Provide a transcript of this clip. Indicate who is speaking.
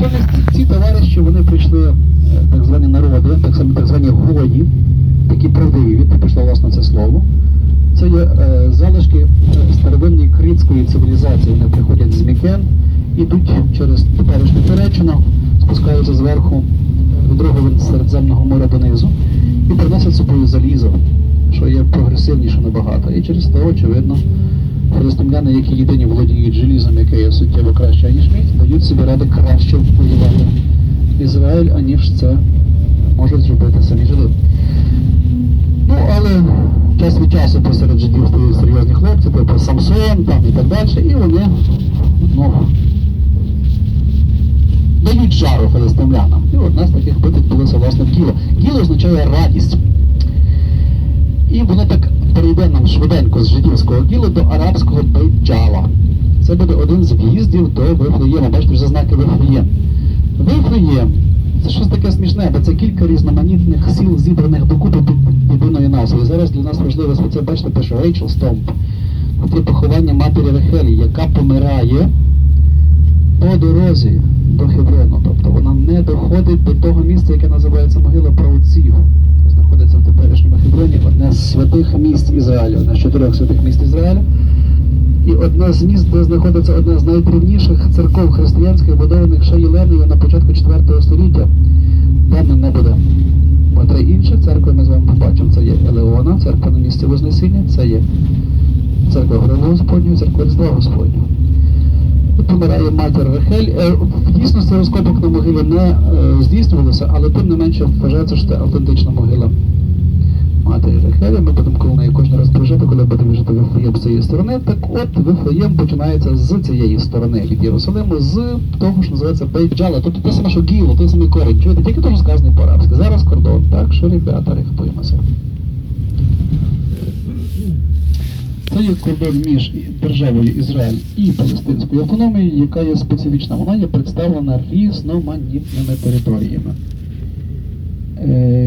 Speaker 1: Натомість ці товариші вони прийшли, е, так звані народи, так само так звані гої, такі правдиві, відти пішло власне це слово. Це є е, залишки е, старовинної критської цивілізації. Вони приходять з Мікен, ідуть через теперішню Туреччину, спускаються зверху е, від Роговин Середземного моря донизу і приносять з собою залізо, що є прогресивніше набагато. І через то, очевидно, філістимляни, які єдині володіють желізом, яке є суттєво краще, ніж мідь, дають собі ради краще воювати Ізраїль, аніж це можуть зробити самі жиди. Ну, але час від часу посеред жидів стоять серйозні хлопці, типу Самсон там і так далі, і вони ну, дають жару филистимлянам. І одна з таких битв відбулося власне в. Гіло означає радість. І воно так перейде нам швиденько з жидівського гілу до арабського бейджала. Це буде один з в'їздів до Вифлеєма. Бачите, вже знаки Вифлеєм. Вифлеєм це щось таке смішне, бо це кілька різноманітних сіл, зібраних докупи під єдиною назвою. Зараз для нас важливо, що це бачите, пише Рейчел Стомп. Це поховання матері Рахелі, яка помирає по дорозі до Хеврону. Тобто вона не доходить до того місця, яке називається могила праотців. Це знаходиться в теперішньому Хевроні, одне з святих місць Ізраїлю, з чотирьох святих місць Ізраїлю. І одне з міст, де знаходиться одна з найдрівніших церков християнських, будованих ще Єленою на початку 4 століття. Там не будемо. Бо три інші ми з вами побачимо. Це є Елеона, церква на місці Вознесіння, це є церква Гроба Господнього, церква Різдва Господнього. Тут помирає матір Рахель. Е, В дійсності розкопок на могилі не е, здійснювалося, але тим не менше вважається, що це автентична могила матері Рахелі. Ми будемо коло неї кожен раз прожити, коли будемо жити Вифлеєм з цієї сторони. Так от Вифлеєм починається з цієї сторони від Єрусалиму, з того, що називається Бейджала. Тобто те саме, що Гіло, той самий корінь. Чуєте, тільки теж сказаний по-арабськи. Зараз кордон. Так що, ребята, рихтуємося. Це є кордон між державою Ізраїль і Палестинською автономією, яка є специфічна. Вона є представлена різноманітними територіями. Е,